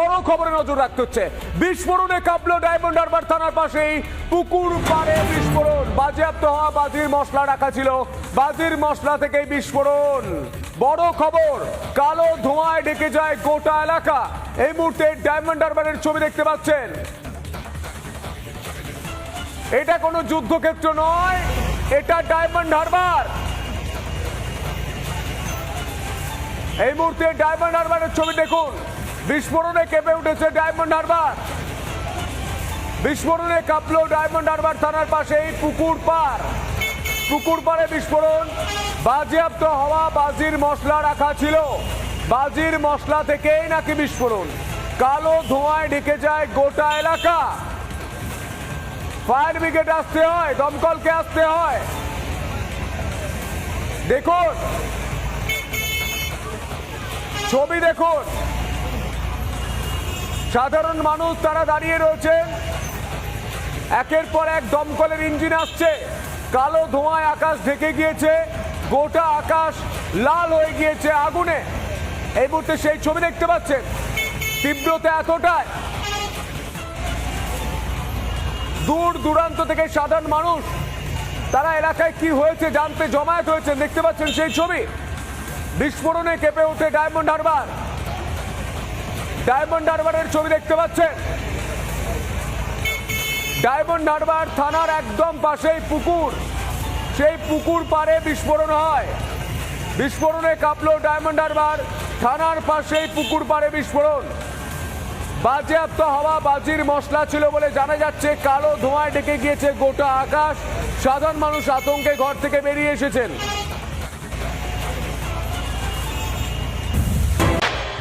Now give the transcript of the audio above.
বড় খবরে নজর রাখতে হচ্ছে। বিস্ফোরণে কাঁপলো ডায়মন্ড হারবার থানার পাশেই পুকুর পাড়ে বিস্ফোরণ। বাজেয়াপ্ত হওয়া বাজির মশলা রাখা ছিল। বাজির মশলা থেকেই বিস্ফোরণ। বড় খবর, কালো ধোঁয়ায় ডেকে যায় গোটা এলাকা। এই মুহূর্তে ডায়মন্ড হারবারের ছবি দেখতে পাচ্ছেন। এটা কোনো যুদ্ধক্ষেত্র নয়, এটা ডায়মন্ড হারবার। এই মুহূর্তে ডায়মন্ড হারবারের ছবি দেখুন। বিস্ফোরণে কেঁপে উঠেছে ডায়মন্ড হারবার। বিস্ফোরণে কাঁপলো ডায়মন্ড হারবার থানার পাশেই পুকুর পাড় পুকুর পাড়ে বিস্ফোরণ, বাজেয়াপ্ত হওয়া বাজির মশলা রাখা ছিল। বাজির মশলা থেকেই নাকি বিস্ফোরণ। কালো ধোঁয়ায় ঢেকে যায় গোটা এলাকা। ফায়ার ব্রিগেড আসতে হয়, দমকলকে আসতে হয়। দেখুন। ছবি দেখুন। সাধারণ মানুষ তারা দাঁড়িয়ে রয়েছেন একের পর এক দমকলের ইঞ্জিন আসছে। কালো ধোঁয়ায় আকাশ ঢেকে গিয়েছে। গোটা আকাশ লাল হয়ে গিয়েছে আগুনে। এই মুহূর্তে সেই ছবি দেখতে পাচ্ছেন। তীব্রতা এতটাই। দূর দূরান্ত থেকে সাধারণ মানুষ, তারা এলাকায় কি হয়েছে জানতে জমায়েত হয়েছে দেখতে পাচ্ছেন সেই ছবি। বিস্ফোরণে কেঁপে ওঠে ডায়মন্ড হারবার। ডায়মন্ড হারবারের ছবি দেখতে পাচ্ছেন। ডায়মন্ড হারবার থানার একদম পাশেই পুকুর। সেই পুকুর পাড়ে বিস্ফোরণ হয়। বিস্ফোরণে কাঁপলো ডায়মন্ড হারবার থানার পাশেই পুকুর পাড়ে বিস্ফোরণ। বাজেয়াপ্ত হওয়া বাজির মশলা ছিল বলে জানা যাচ্ছে, কালো ধোঁয়ায় ডেকে গিয়েছে গোটা আকাশ। সাধারণ মানুষ আতঙ্কে ঘর থেকে বেরিয়ে এসেছেন।